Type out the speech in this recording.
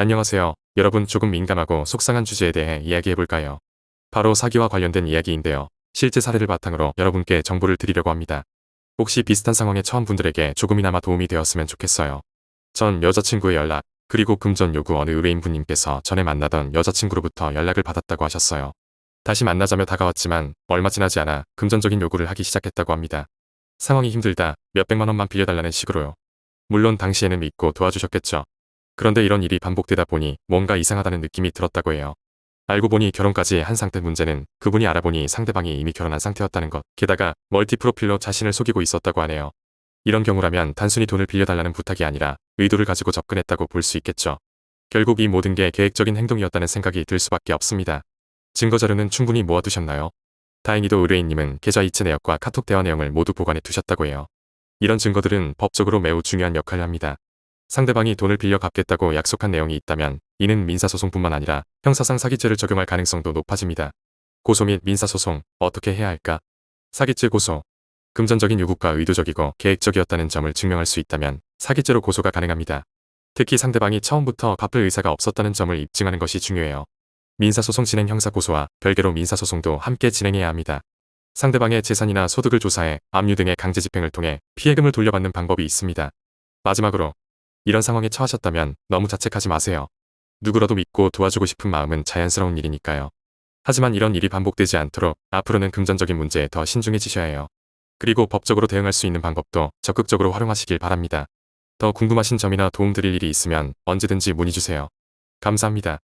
안녕하세요. 여러분 조금 민감하고 속상한 주제에 대해 이야기해볼까요? 바로 사기와 관련된 이야기인데요. 실제 사례를 바탕으로 여러분께 정보를 드리려고 합니다. 혹시 비슷한 상황에 처한 분들에게 조금이나마 도움이 되었으면 좋겠어요. 전 여자친구의 연락, 그리고 금전 요구 어느 의뢰인 분님께서 전에 만나던 여자친구로부터 연락을 받았다고 하셨어요. 다시 만나자며 다가왔지만 얼마 지나지 않아 금전적인 요구를 하기 시작했다고 합니다. 상황이 힘들다 몇백만 원만 빌려달라는 식으로요. 물론 당시에는 믿고 도와주셨겠죠. 그런데 이런 일이 반복되다 보니 뭔가 이상하다는 느낌이 들었다고 해요. 알고 보니 결혼까지 한 상태 문제는 그분이 알아보니 상대방이 이미 결혼한 상태였다는 것. 게다가 멀티 프로필로 자신을 속이고 있었다고 하네요. 이런 경우라면 단순히 돈을 빌려달라는 부탁이 아니라 의도를 가지고 접근했다고 볼 수 있겠죠. 결국 이 모든 게 계획적인 행동이었다는 생각이 들 수밖에 없습니다. 증거 자료는 충분히 모아두셨나요? 다행히도 의뢰인님은 계좌 이체 내역과 카톡 대화 내용을 모두 보관해 두셨다고 해요. 이런 증거들은 법적으로 매우 중요한 역할을 합니다. 상대방이 돈을 빌려 갚겠다고 약속한 내용이 있다면 이는 민사소송뿐만 아니라 형사상 사기죄를 적용할 가능성도 높아집니다. 고소 및 민사소송 어떻게 해야 할까? 사기죄 고소 금전적인 요구가 의도적이고 계획적이었다는 점을 증명할 수 있다면 사기죄로 고소가 가능합니다. 특히 상대방이 처음부터 갚을 의사가 없었다는 점을 입증하는 것이 중요해요. 민사소송 진행 형사 고소와 별개로 민사소송도 함께 진행해야 합니다. 상대방의 재산이나 소득을 조사해 압류 등의 강제 집행을 통해 피해금을 돌려받는 방법이 있습니다. 마지막으로 이런 상황에 처하셨다면 너무 자책하지 마세요. 누구라도 믿고 도와주고 싶은 마음은 자연스러운 일이니까요. 하지만 이런 일이 반복되지 않도록 앞으로는 금전적인 문제에 더 신중해지셔야 해요. 그리고 법적으로 대응할 수 있는 방법도 적극적으로 활용하시길 바랍니다. 더 궁금하신 점이나 도움드릴 일이 있으면 언제든지 문의 주세요. 감사합니다.